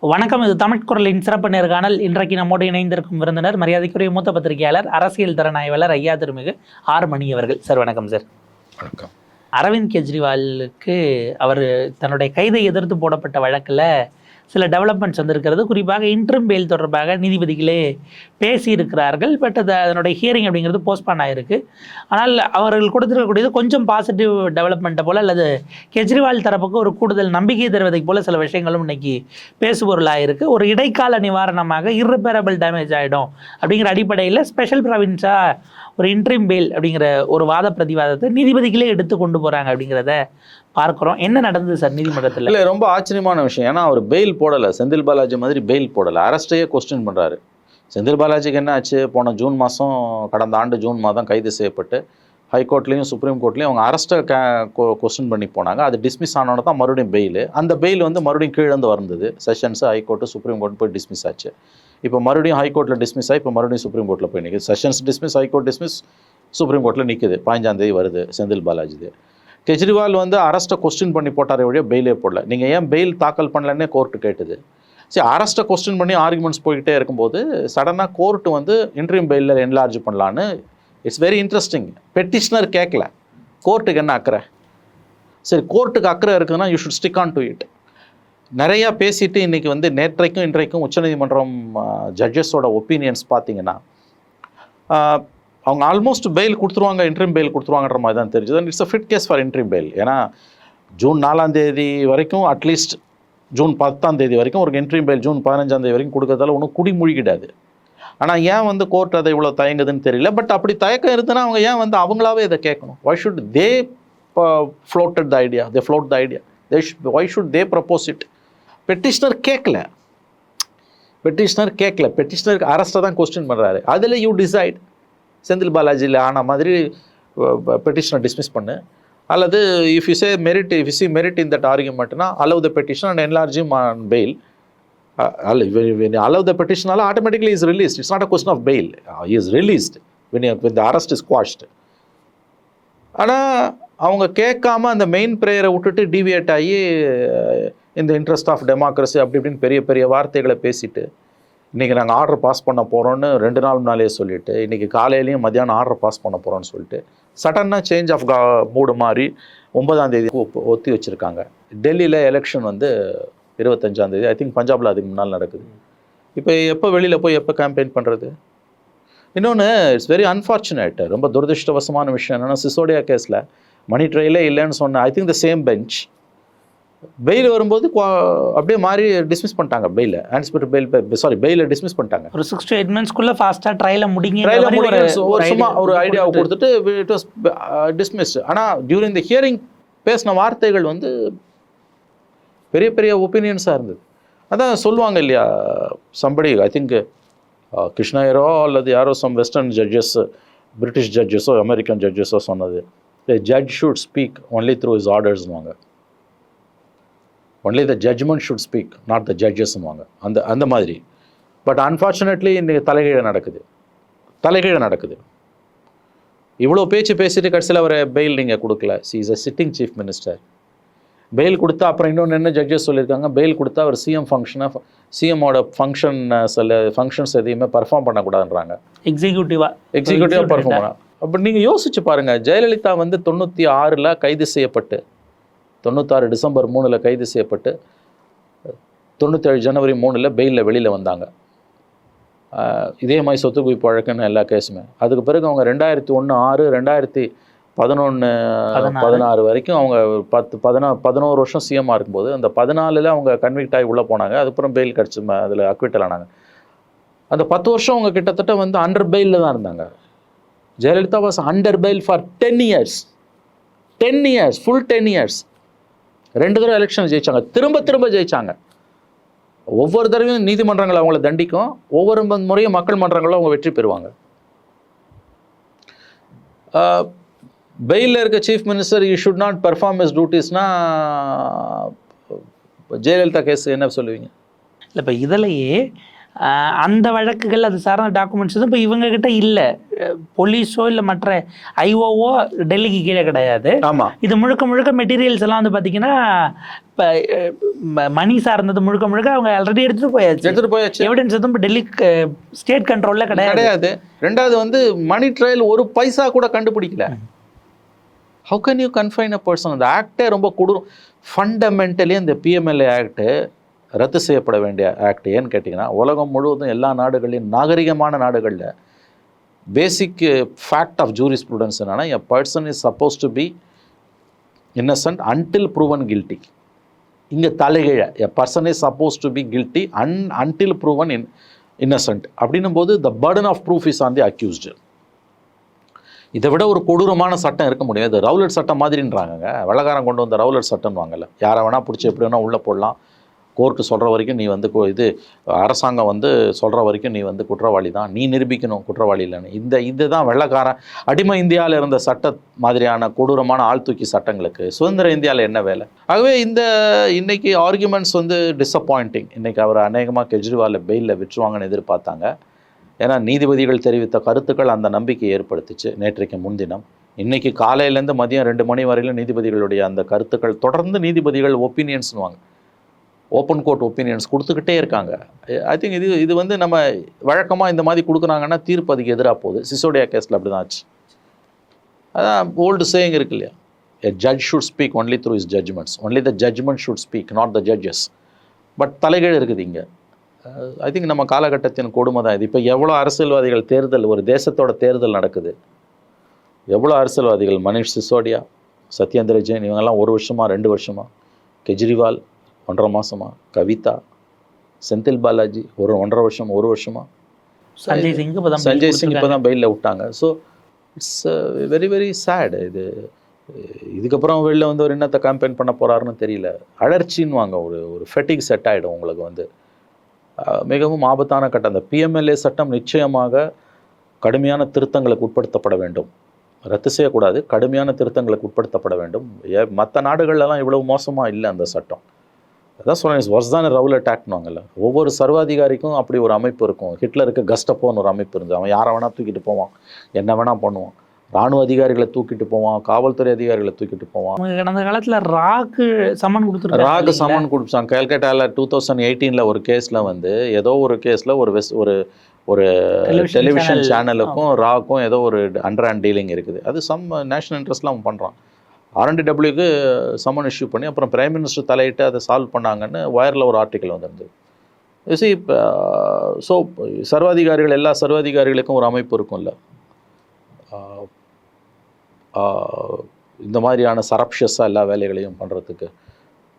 வணக்கம் இது தமிழ் குரலின் சிறப்பு நேர்காணல் இன்றைக்கு நம்மோடு இணைந்திருக்கும் விருந்தினர் மரியாதைக்குரிய மூத்த பத்திரிகையாளர் அரசியல் திறனாய்வாளர் ஐயா திருமிகு ஆர் மணி அவர்கள். சார் வணக்கம் சார். வணக்கம். அரவிந்த் கெஜ்ரிவாலுக்கு அவர் தன்னுடைய கைதை எதிர்த்து போடப்பட்ட வழக்கில் சில டெவலப்மெண்ட்ஸ் வந்திருக்கிறது. குறிப்பாக இன்ட்ரம் பெயில் தொடர்பாக நீதிபதிகளே பேசியிருக்கிறார்கள். பட் அது அதனுடைய ஹியரிங் அப்படிங்கிறது போஸ்ட்பான் ஆகிருக்கு ஆனால் அவர்கள் கொடுத்திருக்கக்கூடியது கொஞ்சம் பாசிட்டிவ் டெவலப்மெண்ட்டை போல் அல்லது கெஜ்ரிவால் தரப்புக்கு ஒரு கூடுதல் நம்பிக்கை தருவதை போல் சில விஷயங்களும் இன்னைக்கு பேசுபொருளாக இருக்குது ஒரு இடைக்கால நிவாரணமாக irreparable டேமேஜ் ஆகிடும் அப்படிங்கிற அடிப்படையில் ஸ்பெஷல் ப்ராவின்ஸாக ஒரு இன்ட்ரீம் பெயில் அப்படிங்கிற ஒரு வாத பிரதிவாதத்தை நீதிபதிகளே எடுத்து கொண்டு போகிறாங்க அப்படிங்கிறத பார்க்குறோம். என்ன நடந்தது சார் நீதிமன்றத்தில்? இல்லை ரொம்ப ஆச்சரியமான விஷயம். ஏன்னா அவர் பெயில் போடலை. செந்தில் பாலாஜி மாதிரி பெயில் போடலை. அரஸ்டையே கொஸ்டின் பண்ணுறாரு செந்தில் பாலாஜிக்கு என்ன ஆச்சு? போன ஜூன் மாதம் கடந்த ஆண்டு ஜூன் மாதம் கைது செய்யப்பட்டு ஹைகோர்ட்லேயும் சுப்ரீம் கோர்ட்லேயும் அவங்க அரெஸ்ட்டை கே கொஸ்டின் பண்ணி போனாங்க. அது டிஸ்மிஸ் ஆனோட தான் மறுபடியும் பெயில் அந்த பெயில் வந்து மறுபடியும் கீழே வந்து வந்தது. Sessions high court supreme court போய் டிஸ்மிஸ் ஆச்சு. இப்போ மறுபடியும் ஹைகோர்ட்டில் டிஸ்மிஸ் ஆகி இப்போ மறுபடியும் சுப்ரீம் கோர்ட்டில் போய் நிற்குது sessions dismiss high court dismiss supreme கோர்ட்டில் நிற்குது பதினஞ்சாம் வருது செந்தில் பாலாஜிது. கெஜ்ரிவால் வந்து அரெஸ்ட்டை கொஸ்டின் பண்ணி போட்டாரே வழியாக பெயிலே போடல. நீங்கள் ஏன் பெயில் தாக்கல் பண்ணலன்னே கோர்ட்டு கேட்டுது. சரி அரெஸ்ட்டை கொஸ்டின் பண்ணி ஆர்குமெண்ட்ஸ் போய்கிட்டே இருக்கும்போது சடனாக கோர்ட்டு வந்து இன்ட்ரீம் பெயிலில் என்லார்ஜ் பண்ணலான்னு இட்ஸ் வெரி இன்ட்ரெஸ்டிங் பெட்டிஷனர் கேட்கல கோர்ட்டுக்கு என்ன அக்கறை? சரி கோர்ட்டுக்கு அக்கறை இருக்குதுன்னா you should stick on to it நிறையா பேசிட்டு இன்றைக்கி வந்து நேற்றைக்கும் இன்றைக்கும் உச்சநீதிமன்றம் ஜட்ஜஸோட ஒப்பீனியன்ஸ் பார்த்தீங்கன்னா அவங்க ஆல்மோஸ்ட் பெயில் கொடுத்துருவாங்க இன்ட்ரீம் பெயில் கொடுத்துருவாங்கன்ற மாதிரி தான் தெரிஞ்சது. It's a fit case for interim bail ஏன்னா ஜூன் நாலாம் தேதி வரைக்கும் அட்லீஸ்ட் ஜூன் பத்தாம் தேதி வரைக்கும் ஒரு இன்ட்ரீம் பெயில் ஜூன் பதினஞ்சாம் தேதி வரைக்கும் கொடுக்கறதால ஒன்றும் குடிமொழிக்கிடாது ஆனால் ஏன் வந்து கோர்ட் அதை இவ்வளோ தயங்குதுன்னு தெரியல பட் அப்படி தயக்கம் இருந்ததுன்னா அவங்க ஏன் வந்து அவங்களாவே இதை கேட்கணும்? Why should they floated the idea they float the idea they why should they propose it petitioner கேட்கல. பெட்டிஷனர் கேட்கல. பெட்டிஷனருக்கு அரஸ்ட்டை தான் கொஸ்டின் பண்ணுறாரு அதில் யூ டிசைட் செந்தில் பாலாஜியில் ஆன மாதிரி பெட்டிஷனை டிஸ்மிஸ் பண்ணு. அல்லது if you say merit if you see merit in that ஆர்கியூமெண்ட்னா allow the petition and enlarge him on bail அல்ல allow the பெட்டிஷனால automatically is released it's not a question of bail is released when you- arrest is arrest ஆனால் அவங்க கேட்காம அந்த main ப்ரேயரை விட்டுட்டு deviate ஆகி இந்த interest of democracy அப்படி இப்படின்னு பெரிய பெரிய வார்த்தைகளை பேசிட்டு இன்றைக்கி நாங்கள் ஆர்டர் பாஸ் பண்ண போகிறோன்னு ரெண்டு நாள் முன்னாலே சொல்லிட்டு இன்றைக்கி காலையிலையும் மத்தியானம் ஆர்டர் பாஸ் பண்ண போகிறோன்னு சொல்லிட்டு சடனாக சேஞ்ச் ஆஃப் கா மூடு மாதிரி ஒன்பதாந்தேதி ஒத்தி வச்சுருக்காங்க. டெல்லியில் எலெக்ஷன் வந்து இருபத்தஞ்சாந்தேதி ஐ திங்க் பஞ்சாபில் அதுக்கு முன்னால் நடக்குது. இப்போ எப்போ வெளியில் போய் எப்போ கேம்பெயின் பண்ணுறது இன்னொன்று இட்ஸ் வெரி அன்ஃபார்ச்சுனேட் ரொம்ப துரதிருஷ்டவசமான விஷயம் என்னென்னா சிசோடியா கேஸில் மணி ட்ரெயிலே இல்லைன்னு சொன்னேன் I think the same bench bail வரும்போது அப்படியே மாறி டிஸ்மிஸ் பண்ணிட்டாங்க பெயில் ஆன்சிபேட்டர் பெயில் சாரி பெயிலை டிஸ்மிஸ் பண்ணிட்டாங்க. ஒரு சிக்ஸ் டு எயிட் மந்த்ஸ்க்குள்ள ஃபாஸ்ட்டாக ட்ரையலை முடிங்க. ட்ரையலை ஒரு சும்மா ஒரு ஐடியாவை கொடுத்துட்டு. இட் வாஸ் டிஸ்மிஸ்ட் ஆனால் டியூரிங் த ஹியரிங் பேசின வார்த்தைகள் வந்து பெரிய பெரிய ஒப்பீனியன்ஸாக இருந்தது. அதான் சொல்லுவாங்க இல்லையா சம்படி ஐ திங்க் கிருஷ்ணயரோ அல்லது யாரோ சம் வெஸ்டர்ன் ஜட்ஜஸ் பிரிட்டிஷ் ஜட்ஜஸோ அமெரிக்கன் ஜட்ஜஸோ சொன்னது judge should speak only through his ஆர்டர்ஸ்னுவாங்க only the judgment should speak not the ஜட்ஜஸ்னுவாங்க அந்த அந்த மாதிரி. பட் அன்ஃபார்ச்சுனேட்லி இன்றைக்கி தலைகீழ நடக்குது. தலைகீழ நடக்குது. இவ்வளோ பேச்சு பேசிட்டு கடைசியில் அவரை பெயில் நீங்கள் கொடுக்கல. She is a sitting chief minister bail கொடுத்தா அப்புறம் இன்னொன்று என்ன ஜட்ஜஸ் சொல்லியிருக்காங்க? பெயில் கொடுத்தா அவர் சிஎம் ஃபங்க்ஷனை சிஎம்மோட ஃபங்க்ஷன் சில ஃபங்க்ஷன்ஸ் எதையுமே பர்ஃபார்ம் பண்ணக்கூடாதுன்றாங்க. எக்ஸிக்யூட்டிவா எக்ஸிக்யூட்டிவாக பர்ஃபார்ம் பண்ண. அப்போ நீங்கள் யோசிச்சு பாருங்கள் ஜெயலலிதா வந்து தொண்ணூற்றி ஆறில் கைது செய்யப்பட்டு தொண்ணூத்தாறு டிசம்பர் மூணில் கைது செய்யப்பட்டு தொண்ணூத்தேழு ஜனவரி மூணில் பெயிலில் வெளியில் வந்தாங்க. இதே மாதிரி சொத்து குவிப்பு வழக்குன்னு எல்லா கேஸுமே. அதுக்கு பிறகு அவங்க ரெண்டாயிரத்தி ஒன்று ஆறு ரெண்டாயிரத்தி பதினொன்று பதினாறு. வரைக்கும் அவங்க பத்து பதினா பதினோரு வருஷம் சிஎம்மாக இருக்கும்போது அந்த பதினாலில் அவங்க கன்விக்ட் ஆகி உள்ளே போனாங்க. அதுக்கப்புறம் பெயில் கிடச்சி அதில் அக்விட்டல் ஆனாங்க. அந்த பத்து வருஷம் அவங்க கிட்டத்தட்ட வந்து அண்டர் பெயிலில் தான் இருந்தாங்க. Jayalalithaa was under bail for ten years ten years full ten years ரெண்டு தடவை எலெக்ஷன் ஜெயிச்சாங்க. திரும்ப திரும்ப ஜெயிச்சாங்க. ஒவ்வொரு தடவையும் நீதிமன்றங்கள் அவங்கள தண்டிக்கும். ஒவ்வொரு முறையும் மக்கள் மன்றங்களும் அவங்க வெற்றி பெறுவாங்க. பெயிலில் இருக்க chief minister you should not perform his டியூட்டிஸ்னா Jayalalithaa case என்ன சொல்லுவீங்க? இல்லை இப்போ இதிலேயே அந்த வழக்குகள் அது சார்ந்த டாக்குமெண்ட்ஸ் இப்போ இவங்க கிட்ட இல்லை. போலீஸோ இல்லை மற்ற ஐஓவோ டெல்லிக்கு கீழே கிடையாது. ஆமா. இது முழுக்க முழுக்க மெட்டீரியல்ஸ் எல்லாம் வந்து பார்த்தீங்கன்னா இப்போ மணி சார்ந்தது முழுக்க முழுக்க அவங்க ஆல்ரெடி எடுத்துட்டு போயாச்சு. எடுத்துட்டு போயாச்சு. எவிடன்ஸ் எதுவும் இப்போ டெல்லி ஸ்டேட் கண்ட்ரோலில் கிடையாது. கிடையாது. ரெண்டாவது வந்து மணி ட்ரையல் ஒரு பைசா கூட கண்டுபிடிக்கல. How can you confine a person அந்த ஆக்டே ரொம்ப கொடூரம் ஃபண்டமெண்டலி அந்த பிஎம்எல்ஏ ஆக்ட் ரத்து செய்யப்பட வேண்டிய ஆக்ட் ஏன்னு கேட்டிங்கன்னா உலகம் முழுவதும் எல்லா நாடுகளையும் நாகரிகமான நாடுகளில் basic fact of jurisprudence என்னன்னா a person is suppose to be innocent until proven guilty இங்கே தலைகீழ a person is suppose to be guilty un until proven in innocent அப்படின்னும் போது the burden of proof is on the accused இதை விட ஒரு கொடூரமான சட்டம் இருக்க முடியாது. ரவுலட் சட்டம் மாதிரின்றாங்க வெள்ளக்காரன் கொண்டு வந்த ரவுலட் சட்டம் வாங்கல யாரை வேணால் பிடிச்சி எப்படி வேணால் உள்ளே போடலாம். கோர்ட்டு சொல்கிற வரைக்கும் நீ வந்து இது அரசாங்கம் வந்து சொல்கிற வரைக்கும் நீ வந்து குற்றவாளி தான். நீ நிரூபிக்கணும் குற்றவாளி இல்லைன்னு. இந்த இதுதான் வெள்ளக்காரன். அடிமை இந்தியாவில் இருந்த சட்ட மாதிரியான கொடூரமான ஆழ்தூக்கி சட்டங்களுக்கு சுதந்திர இந்தியாவில் என்ன வேலை? ஆகவே இந்த இன்றைக்கி ஆர்குமெண்ட்ஸ் வந்து டிசப்பாயிண்டிங் இன்றைக்கி அவர் அநேகமாக கெஜ்ரிவாலை பெயிலில் விட்டுருவாங்கன்னு எதிர்பார்த்தாங்க. ஏன்னா நீதிபதிகள் தெரிவித்த கருத்துக்கள் அந்த நம்பிக்கையை ஏற்படுத்துச்சு நேற்றைக்கு முன்தினம். இன்றைக்கி காலையிலேருந்து மதியம் ரெண்டு மணி வரையிலும் நீதிபதிகளுடைய அந்த கருத்துக்கள் தொடர்ந்து நீதிபதிகள் ஒப்பீனியன்ஸ்னுவாங்க ஓப்பன் கோர்ட் ஒப்பீனியன்ஸ் கொடுத்துக்கிட்டே இருக்காங்க. ஐ திங்க் இது இது வந்து நம்ம வழக்கமாக இந்த மாதிரி கொடுக்குறாங்கன்னா தீர்ப்பு அதுக்கு எதிராக போகுது. சிசோடியா கேஸில் அப்படி தான் ஆச்சு. அதான் ஓல்டு சேயிங் இருக்கு இல்லையா? A judge should speak only through his judgments only the judgment should speak not the judges but தலைகீழ் இருக்குது இங்கே. ஐ திங்க் நம்ம காலகட்டத்தின் கொடுமை தான் இது. இப்போ எவ்வளோ அரசியல்வாதிகள் தேர்தல் ஒரு தேசத்தோட தேர்தல் நடக்குது. எவ்வளோ அரசியல்வாதிகள்? மனிஷ் சிசோடியா சத்யேந்திர ஜெயின் இவங்கெல்லாம் ஒரு வருஷமா ரெண்டு வருஷமா? கெஜ்ரிவால் ஒன்றரை மாசமா? கவிதா செந்தில் பாலாஜி ஒரு ஒன்றரை வருஷம் ஒரு வருஷமா? சஞ்சய் சிங் இப்போ தான் சஞ்சய் சிங் இப்போ தான் பெயிலில் விட்டாங்க. So it's very very sad இது இதுக்கப்புறம் வெளில வந்து ஒரு என்னத்தை கேம்பெயின் பண்ண போறாருன்னு தெரியல. அழற்சின்னு வாங்க ஒரு ஒரு ஃபெட்டிக் செட் ஆகிடும் உங்களுக்கு வந்து. மிகவும் ஆபத்தான கட்டம். அந்த பிஎம்எல்ஏ சட்டம் நிச்சயமாக கடுமையான திருத்தங்களுக்கு உட்படுத்தப்பட வேண்டும். ரத்து செய்யக்கூடாது. கடுமையான திருத்தங்களுக்கு உட்படுத்தப்பட வேண்டும். மற்ற நாடுகள்லாம் இவ்வளவு மோசமாக இல்லை அந்த சட்டம். அதான் சொன்னேன் ஒர்ஸ் தான் ரவுல் அட்டாக்னுவாங்கல்ல. ஒவ்வொரு சர்வாதிகாரிக்கும் அப்படி ஒரு அமைப்பு இருக்கும். ஹிட்லருக்கு கஸ்டப்போன்னு ஒரு அமைப்பு இருந்தது. அவன் யாரை வேணால் தூக்கிட்டு போவான். என்ன வேணால் பண்ணுவான். ராணுவ அதிகாரிகளை தூக்கிட்டு போவான். காவல்துறை அதிகாரிகளை தூக்கிட்டு போவான். கடந்த காலத்துல ராக்கு சம்மன் கொடுத்துருக்காங்க ராகு இல்லைங்களா? சம்மன் கொடுப்பாங்க கல்கட்டாவில் டூ தௌசண்ட் எயிட்டீனில் ஒரு கேஸில் வந்து ஏதோ ஒரு கேஸில் ஒரு வெஸ் ஒரு ஒரு டெலிவிஷன். சேனலுக்கும் ராக்கும் ஏதோ ஒரு அண்டர் ஹேண்ட் டீலிங் இருக்குது. அது சம் நேஷனல் இன்ட்ரெஸ்ட்லாம் அவன் பண்ணுறான் ஆர்என்டிடபிள்யூக்கு சம்மன் இஷ்யூ பண்ணி அப்புறம் பிரைம் மினிஸ்டர் தலையிட்டு அதை சால்வ் பண்ணாங்கன்னு வயரில் ஒரு ஆர்டிக்கல் வந்திருந்தது. சி இப்போ ஸோ சர்வாதிகாரிகள் எல்லா சர்வாதிகாரிகளுக்கும் ஒரு அமைப்பு இருக்கும்ல. இந்த மாதிரியான சரப்ஷஸாக எல்லா வேலைகளையும் பண்ணுறதுக்கு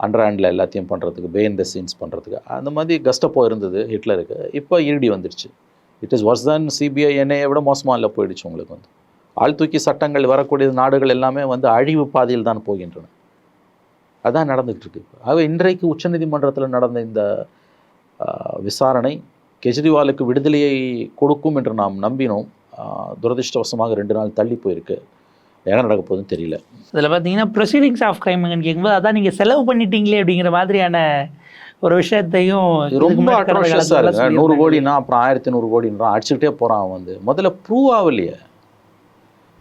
அண்டர்ஹேண்டில் எல்லாத்தையும் பண்ணுறதுக்கு பெயின் த சீன்ஸ் பண்ணுறதுக்கு அந்த மாதிரி கஸ்டப்போ இருந்தது ஹிட்லருக்கு. இப்போ இடி வந்துடுச்சு it is worse than CBI என்ஐயை விட மோசமாக இல்லை போயிடுச்சு உங்களுக்கு வந்து. ஆழ்தூக்கி சட்டங்கள் வரக்கூடிய நாடுகள் எல்லாமே வந்து அழிவு பாதையில் தான் போகின்றன. அதான் நடந்துகிட்டு இருக்கு. ஆகவே இன்றைக்கு உச்சநீதிமன்றத்தில் நடந்த இந்த விசாரணை கெஜ்ரிவாலுக்கு விடுதலையை கொடுக்கும் என்று நாம் நம்பினோம். துரதிர்ஷ்டவசமாக ரெண்டு நாள் தள்ளி போயிருக்கு. என்ன நடக்க போகுதுன்னு தெரியல. இதில் பார்த்தீங்கன்னா ப்ரொசீடிங்ஸ் ஆஃப் கிரைம்னு கேட்கும்போது அதான் நீங்கள் செலவு பண்ணிட்டீங்களே அப்படிங்கிற மாதிரியான ஒரு விஷயத்தையும் ரொம்ப நூறு. கோடினா அப்புறம் ஆயிரத்தி நூறு கோடின்றான் அடிச்சுக்கிட்டே போகிறான் வந்து. முதல்ல ப்ரூவ் ஆகலையே.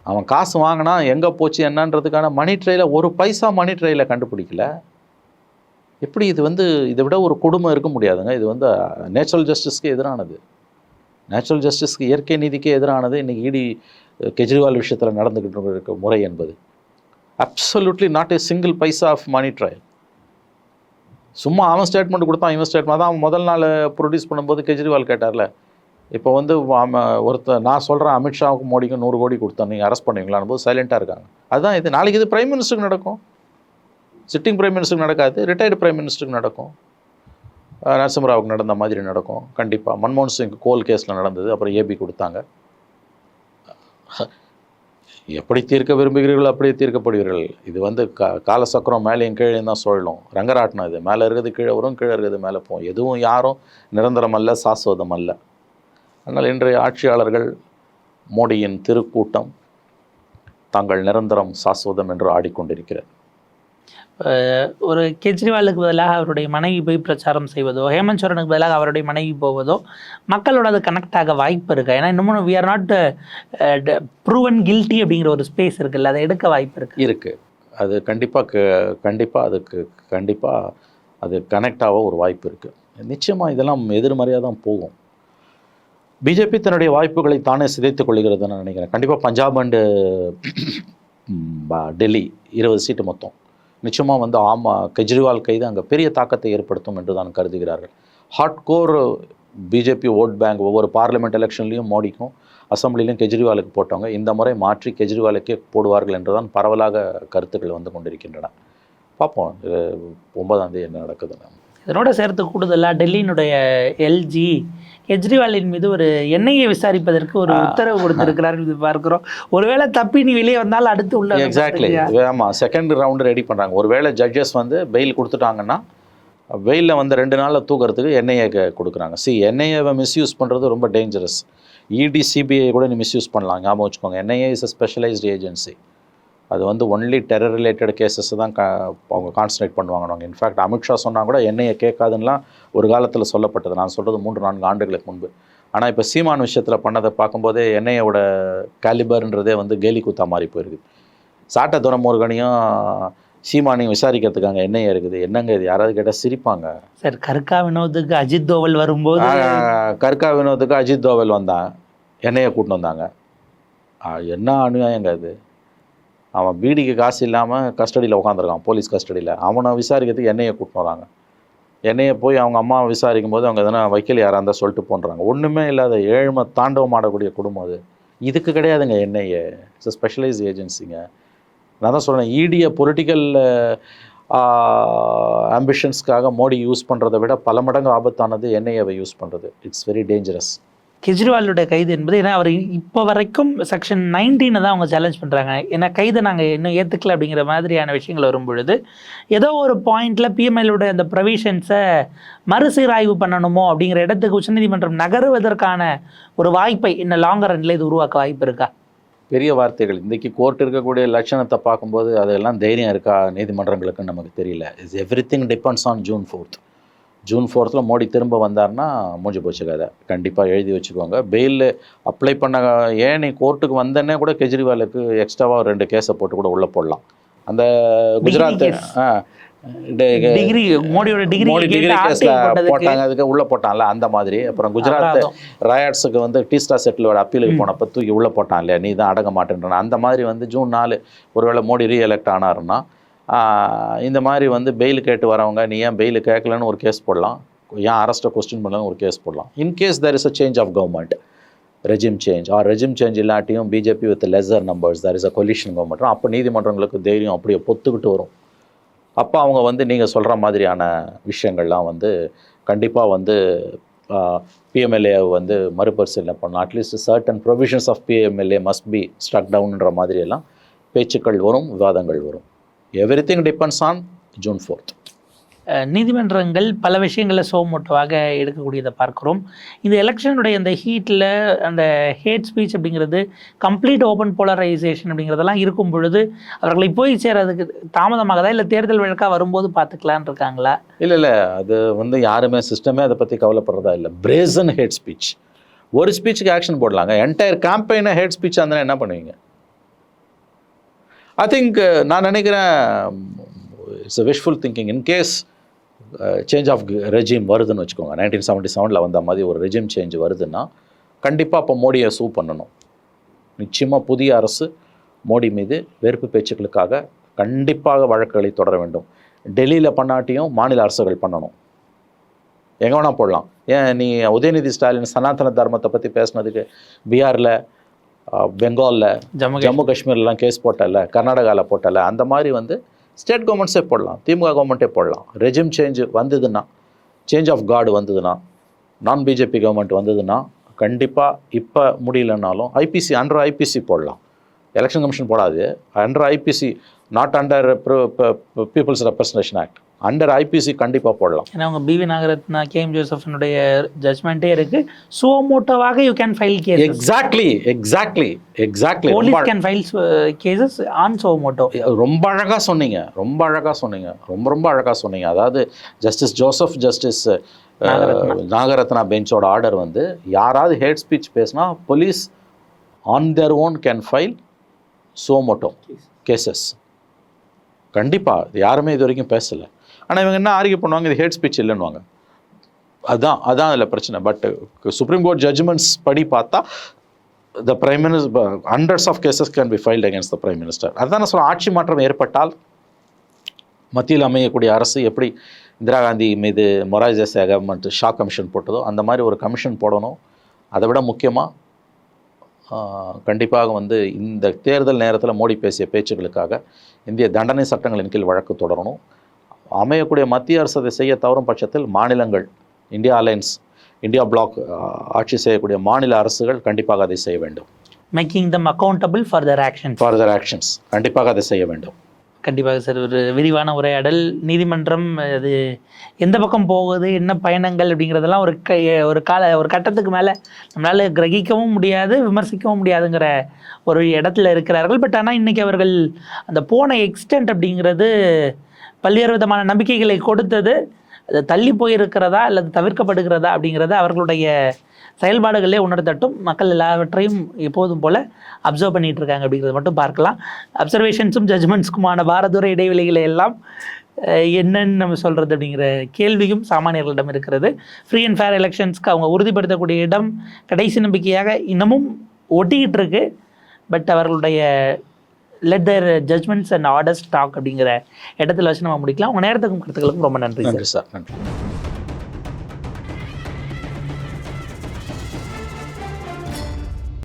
அவன் காசு வாங்கினா எங்கே போச்சு என்னன்றதுக்கான மணி ட்ரெயில ஒரு பைசா மணி ட்ரெயில கண்டுபிடிக்கல. எப்படி இது வந்து இதை விட ஒரு கொடுமை இருக்க முடியாதுங்க. இது வந்து நேச்சுரல் ஜஸ்டிஸ்க்கு எதிரானது. நேச்சுரல் ஜஸ்டிஸ்க்கு இயற்கை நீதிக்கே எதிரானது. இன்றைக்கி இடி கெஜ்ரிவால் விஷயத்தில் நடந்துக்கிட்டு இருக்க முறை என்பது. Absolutely not a single paisa of money trail சும்மா அவன் ஸ்டேட்மெண்ட் கொடுத்தான் இவன் ஸ்டேட்மெண்ட் தான் அவன் முதல் நாள் ப்ரொடியூஸ் பண்ணும்போது கெஜ்ரிவால் கேட்டார்ல இப்போ வந்து ஒருத்தர் நான் சொல்கிறேன் அமித்ஷாவுக்கும் மோடிக்கும் நூறு கோடி கொடுத்தேன் நீங்கள் அரெஸ்ட் பண்ணுவீங்களான்னு போது சைலண்ட்டாக இருக்காங்க. அதுதான் இது. நாளைக்கு இது பிரைம் மினிஸ்டருக்கு நடக்கும். சிட்டிங் பிரைம் மினிஸ்டருக்கு நடக்காது ரிட்டையர்டு பிரைம் மினிஸ்டருக்கு நடக்கும். நரசிம்மராவுக்கு நடந்த மாதிரி நடக்கும். கண்டிப்பாக மன்மோகன் சிங் கோல் கேஸில் நடந்தது அப்புறம் ஏபி கொடுத்தாங்க. எப்படி தீர்க்க விரும்புகிறீர்களோ அப்படியே தீர்க்கப்படுவீர்கள். இது வந்து கா காலசக்கரம் மேலேயும் கீழே தான் சொல்லணும் ரங்கராட்டினம் இது. மேலே இருக்கிறது கீழே வரும் கீழே இருக்கிறது மேலே போகும். எதுவும் யாரும் நிரந்தரம் அல்ல சாஸ்வதம் அல்ல. அதனால் இன்றைய ஆட்சியாளர்கள் மோடியின் திருக்கூட்டம் தாங்கள் நிரந்தரம் சாஸ்வதம் என்று ஆடிக்கொண்டிருக்கிறது. ஒரு கெஜ்ரிவாலுக்கு பதிலாக அவருடைய மனைவி போய் பிரச்சாரம் செய்வதோ ஹேமந்த் சோரனுக்கு பதிலாக அவருடைய மனைவி போவதோ மக்களோட அது கனெக்ட் ஆக வாய்ப்பு இருக்கா? ஏன்னா இன்னமும் we are not proven guilty அப்படிங்கிற ஒரு ஸ்பேஸ் இருக்குல்ல அதை எடுக்க வாய்ப்பு இருக்கு? இருக்கு. அது கண்டிப்பாக கண்டிப்பாக அதுக்கு கண்டிப்பாக அது கனெக்ட் ஆக ஒரு வாய்ப்பு இருக்குது நிச்சயமாக இதெல்லாம் எதிர்மறையாக தான் போகும். பிஜேபி தன்னுடைய வாய்ப்புகளை தானே சிதைத்துக் கொள்கிறது நான் நினைக்கிறேன். கண்டிப்பாக பஞ்சாப் அண்டு டெல்லி இருபது சீட்டு மொத்தம். நிச்சயமாக வந்து ஆமா கெஜ்ரிவால் கைது அங்கே பெரிய தாக்கத்தை ஏற்படுத்தும் என்று தான் கருதுகிறார்கள். ஹாட்கோர் பிஜேபி ஓட் பேங்க் ஒவ்வொரு பார்லிமெண்ட் எலெக்ஷன்லையும் மோடிக்கும் அசம்பிளிலையும் கெஜ்ரிவாலுக்கு போட்டவங்க இந்த முறை மாற்றி கெஜ்ரிவாலுக்கே போடுவார்கள் என்றுதான் பரவலாக கருத்துக்கள் வந்து கொண்டிருக்கின்றன. பார்ப்போம் ஒன்பதாம் தேதி என்ன நடக்குதுன்னு. இதனோட சேர்த்து கூடுதலாக டெல்லியினுடைய எல்ஜி கெஜ்ரிவாலின் மீது ஒரு எண்ணெயை விசாரிப்பதற்கு ஒரு உத்தரவு கொடுத்திருக்கிறார் இது பார்க்கிறோம். ஒருவேளை தப்பி நீ வெளியே வந்தால் அடுத்து உள்ள எக்ஸாக்ட்லி ஆமாம் செகண்ட் ரவுண்டு ரெடி பண்ணுறாங்க ஒருவேளை ஜட்ஜஸ் வந்து பெயில் கொடுத்துட்டாங்கன்னா வெயிலில் வந்து ரெண்டு நாளில் தூக்கிறதுக்கு என்ஐஏ கொடுக்குறாங்க. சி என்ஐஏவை மிஸ்யூஸ் பண்ணுறது ரொம்ப டேஞ்சரஸ் இடி சிபிஐ கூட நீ மிஸ்யூஸ் பண்ணலாம். ஞாபகம் வச்சுக்கோங்க. NIA is a specialised agency அது வந்து ஒன்லி டெரர் ரிலேட்டட் கேசஸ் தான் க அவங்க கான்சன்ட்ரேட் பண்ணுவாங்க இன்ஃபேக்ட் அமித்ஷா சொன்னால் கூட என்ஐஏ கேட்காதுன்னெலாம் ஒரு காலத்தில் சொல்லப்பட்டது. நான் சொல்கிறது மூன்று நான்கு ஆண்டுகளுக்கு முன்பு. ஆனால் இப்போ சீமான் விஷயத்தில் பண்ணதை பார்க்கும்போதே என்ஐஏவோட கேலிபர்ன்றதே வந்து கேலி கூத்தா மாறி போயிருக்குது சாட்ட துரமுருகனையும் சீமானையும் விசாரிக்கிறதுக்காங்க என்ஐஏ இருக்குது? என்னங்க இது? யாராவது கேட்டால் சிரிப்பாங்க. சார் கற்கா வினோத்துக்கு அஜித் தோவல் வரும்போது ஆஹ் கர்கா வினோத்துக்கு அஜித் தோவல் வந்தான். என்னைய கூட்டின்னு வந்தாங்க. என்ன அநியாயங்க அது அவன் பீடிக்கு காசு இல்லாமல் கஸ்டடியில் உட்காந்துருக்கான் போலீஸ் கஸ்டடியில். அவனை விசாரிக்கிறதுக்கு என்னையை கூப்பிட்டு வராங்க. என்னையை போய் அவங்க அம்மா விசாரிக்கும் போது அவங்க எதனா வைக்கல் யாராக இருந்தால் சொல்லிட்டு போன்றாங்க. ஒன்றுமே இல்லாத ஏழ்மை தாண்டவம் ஆடக்கூடிய குடும்பம் அது. இதுக்கு கிடையாதுங்க என்ஐஏ இட்ஸ் ஸ்பெஷலைஸ் ஏஜென்சிங்க நான் தான் சொல்கிறேன் இடியை பொலிட்டிக்கல் ஆம்பிஷன்ஸ்க்காக மோடி யூஸ் பண்ணுறதை விட பல மடங்கு ஆபத்தானது என்ஐஏவை யூஸ் பண்ணுறது இட்ஸ் வெரி டேஞ்சரஸ் கெஜ்ரிவாலுடைய கைது என்பது ஏன்னா அவர் இப்போ வரைக்கும் செக்ஷன் நைன்டீனை தான் அவங்க சேலஞ்ச் பண்ணுறாங்க ஏன்னா கைதை நாங்கள் இன்னும் ஏற்றுக்கல அப்படிங்கிற மாதிரியான விஷயங்கள் வரும்பொழுது ஏதோ ஒரு பாயிண்டில் பிஎம்எலோட அந்த ப்ரொவிஷன்ஸை மறுசீராய்வு பண்ணணுமோ அப்படிங்கிற இடத்துக்கு உச்சநீதிமன்றம் நகருவதற்கான ஒரு வாய்ப்பை இன்னும் லாங்கர் ரன்ல இது உருவாக்க வாய்ப்பு இருக்கா? பெரிய வார்த்தைகள். இன்றைக்கி கோர்ட் இருக்கக்கூடிய லட்சணத்தை பார்க்கும்போது அதெல்லாம் தைரியம் இருக்கா நீதிமன்றங்களுக்குன்னு நமக்கு தெரியல. Is everything depends on June fourth June ஃபோர்த்தில் Modi திரும்ப வந்தார்னா மூஞ்சி போச்சு கதை கண்டிப்பாக எழுதி வச்சுக்கோங்க. பெயில் அப்ளை பண்ண ஏன் நீ கோர்ட்டுக்கு வந்தனே கூட கெஜ்ரிவாலுக்கு எக்ஸ்ட்ராவாக ரெண்டு கேஸை போட்டு கூட உள்ளே போடலாம். அந்த குஜராத் டிகிரி மோடியோட டிகிரி மோடி டிகிரி கேஸில் போட்டாங்க அதுக்கு உள்ளே போட்டான்ல அந்த மாதிரி. அப்புறம் குஜராத் ராயட்ஸுக்கு வந்து டீஸ்டா செட்டிலோட அப்பீலுக்கு போனப்போ தூக்கி உள்ளே போட்டான் இல்லையா? நீ தான் அடங்க மாட்டேன்றான். அந்த மாதிரி வந்து ஜூன் நாலு ஒருவேளை மோடி ரீஎலெக்ட் ஆனாருன்னா இந்த மாதிரி வந்து பெயில் கேட்டு வரவங்க நீ ஏன் பெயில் கேட்கலன்னு ஒரு கேஸ் போடலாம். ஏன் அரெஸ்ட்டை கொஸ்டின் பண்ணலன்னு ஒரு கேஸ் போடலாம். In case there is a change of government regime change or regime change இல்லாட்டியும் BJP with lesser numbers there is a coalition government அப்போ நீதிமன்றங்களுக்கு தைரியம் அப்படியே பொத்துக்கிட்டு வரும். அப்போ அவங்க வந்து நீங்கள் சொல்கிற மாதிரியான விஷயங்கள்லாம் வந்து கண்டிப்பாக வந்து பிஎம்எல்ஏ வந்து மறுபரிசீலனை பண்ணணும். At least certain provisions of PMLA must be struck டவுன்ன்ற மாதிரியெல்லாம் பேச்சுக்கள் வரும் விவாதங்கள் வரும். Everything depends on June fourth நீதிமன்றங்கள் பல விஷயங்களை சோமோட்டோவாக எடுக்கக்கூடியதை பார்க்கிறோம். இந்த எலெக்ஷனுடைய இந்த ஹீட்டில் அந்த ஹேட் ஸ்பீச் அப்படிங்கிறது கம்ப்ளீட் ஓப்பன் போலரைசேஷன் அப்படிங்கிறதெல்லாம் இருக்கும் பொழுது அவர்களை போய் சேரதுக்கு தாமதமாகதா இல்லை தேர்தல் வழக்காக வரும்போது பார்த்துக்கலான்னு இருக்காங்களா? இல்லை இல்லை. அது வந்து யாருமே சிஸ்டமே அதை பற்றி கவலைப்படுறதா இல்லை. பிரேசன் ஹேட் ஸ்பீச் ஒரு ஸ்பீச்சுக்கு ஆக்ஷன் போடலாங்க. என்டையர் கேம்பெயினை ஹேட் ஸ்பீச் இருந்தால் என்ன பண்ணுவீங்க? ஐ திங்க் uh, நான் நினைக்கிறேன் it's a wishful thinking in case change of regime வருதுன்னு வச்சுக்கோங்க. நைன்டீன் செவன்ட்டி செவனில் வந்த மாதிரி ஒரு ரெஜிம் சேஞ்ச் வருதுன்னா கண்டிப்பாக அப்போ மோடியை சூ பண்ணணும். நிச்சயமாக புதிய அரசு மோடி மீது வெறுப்பு பேச்சுக்களுக்காக கண்டிப்பாக வழக்குகளை தொடர வேண்டும். டெல்லியில் பண்ணாட்டியும் மாநில அரசுகள் பண்ணணும். எங்கே வேணால் போடலாம். ஏன் நீ உதயநிதி ஸ்டாலின் சனாதன தர்மத்தை பற்றி பேசுனதுக்கு பீகாரில் பெங்காலில் ஜம்மு ஜம்மு காஷ்மீர்லாம் கேஸ் போட்டல கர்நாடகாவில் போட்டல அந்த மாதிரி வந்து ஸ்டேட் கவர்மெண்ட்ஸே போடலாம் திமுக கவர்மெண்ட்டே போடலாம். ரெஜிம் சேஞ்ச் வந்ததுன்னா சேஞ்ச் ஆஃப் கார்டு வந்ததுன்னா நான் பிஜேபி கவர்மெண்ட் வந்ததுன்னா கண்டிப்பாக இப்போ முடியலனாலும் ஐபிசி அண்டர் ஐபிசி போடலாம். எலெக்ஷன் கமிஷன் போடாது. Under IPC not under people's representation act under IPC கண்டிப்பாக போடலாம். ஏன்னா அவங்க பிவி நாகரத்னா கே எம் ஜோசஃபனுடைய ஜட்மெண்ட்டே இருக்கு. சுவமோட்டோவாக you can file case exactly exactly exactly police can file cases on suo motu. ரொம்ப அழகாக சொன்னீங்க. ரொம்ப அழகாக சொன்னீங்க. ரொம்ப ரொம்ப அழகாக சொன்னீங்க. அதாவது ஜஸ்டிஸ் ஜோசப் ஜஸ்டிஸ் நாகரத்னா. பெஞ்சோட ஆர்டர் வந்து யாராவது ஹேட் ஸ்பீச் பேசினா police on their own can file suo motu cases கண்டிப்பாக யாருமே இது வரைக்கும் பேசலை. ஆனால் இவங்க என்ன ஆர்கியூ பண்ணுவாங்க? இது ஹேட் ஸ்பீச் இல்லைன்னுவாங்க. அதான் அதான் அதில் பிரச்சனை. பட் சுப்ரீம் கோர்ட் ஜட்ஜ்மெண்ட்ஸ் படி பார்த்தா the prime minister hundreds of cases can be filed against the prime minister அதான் நான் சொல்ல ஆட்சி மாற்றம் ஏற்பட்டால் மத்தியில் அமையக்கூடிய அரசு எப்படி இந்திரா காந்தி மீது மொராய் தேசாய் கவர்மெண்ட் ஷா கமிஷன் போட்டதோ அந்த மாதிரி ஒரு கமிஷன் போடணும். அதை விட முக்கியமாக கண்டிப்பாக வந்து இந்த தேர்தல் நேரத்தில் மோடி பேசிய பேச்சுகளுக்காக இந்திய தண்டனை சட்டங்களின் கீழ் வழக்கு தொடரணும். அமையக்கூடிய மத்திய அரசு அதை செய்ய தவறும் பட்சத்தில் மாநிலங்கள் இந்தியா அலையன்ஸ் இந்தியா பிளாக் ஆட்சி செய்யக்கூடிய மாநில அரசுகள் கண்டிப்பாக அதை செய்ய வேண்டும். Making them accountable for their action further actions கண்டிப்பாக அதை செய்ய வேண்டும். கண்டிப்பாக சார். ஒரு விரிவான உரையாடல் நீதிமன்றம் அது எந்த பக்கம் போகுது என்ன பயணங்கள் அப்படிங்கிறதெல்லாம் ஒரு க ஒரு கால ஒரு கட்டத்துக்கு மேலே நம்மளால் கிரகிக்கவும் முடியாது விமர்சிக்கவும் முடியாதுங்கிற ஒரு இடத்துல இருக்கிறார்கள். பட் ஆனால் இன்றைக்கி அவர்கள் அந்த போன எக்ஸ்டென்ட் அப்படிங்கிறது பல்வேறு விதமான நம்பிக்கைகளை கொடுத்தது. அது தள்ளி போயிருக்கிறதா அல்லது தவிர்க்கப்படுகிறதா அப்படிங்கிறத அவர்களுடைய செயல்பாடுகளே உணர்த்தட்டும். மக்கள் எல்லாவற்றையும் எப்போதும் போல் அப்சர்வ் பண்ணிட்டு இருக்காங்க அப்படிங்கிறத மட்டும் பார்க்கலாம். அப்சர்வேஷன்ஸும் ஜட்ஜ்மெண்ட்ஸ்க்குமான பாரதூர இடைவெளிகளை எல்லாம் என்னன்னு நம்ம சொல்கிறது அப்படிங்கிற கேள்வியும் சாமானியர்களிடம் இருக்கிறது. ஃப்ரீ அண்ட் ஃபேர் எலெக்ஷன்ஸ்க்கு அவங்க உறுதிப்படுத்தக்கூடிய இடம் கடைசி நம்பிக்கையாக இன்னமும் ஒட்டிக்கிட்டு இருக்கு பட் அவர்களுடைய let their judgments and orders talk அப்படிங்கிற இடத்துல வச்சு நம்ம முடிக்கலாம். உங்கள் நேரத்துக்கும் கருத்துக்களுக்கும் ரொம்ப நன்றி நன்றி சார் நன்றி.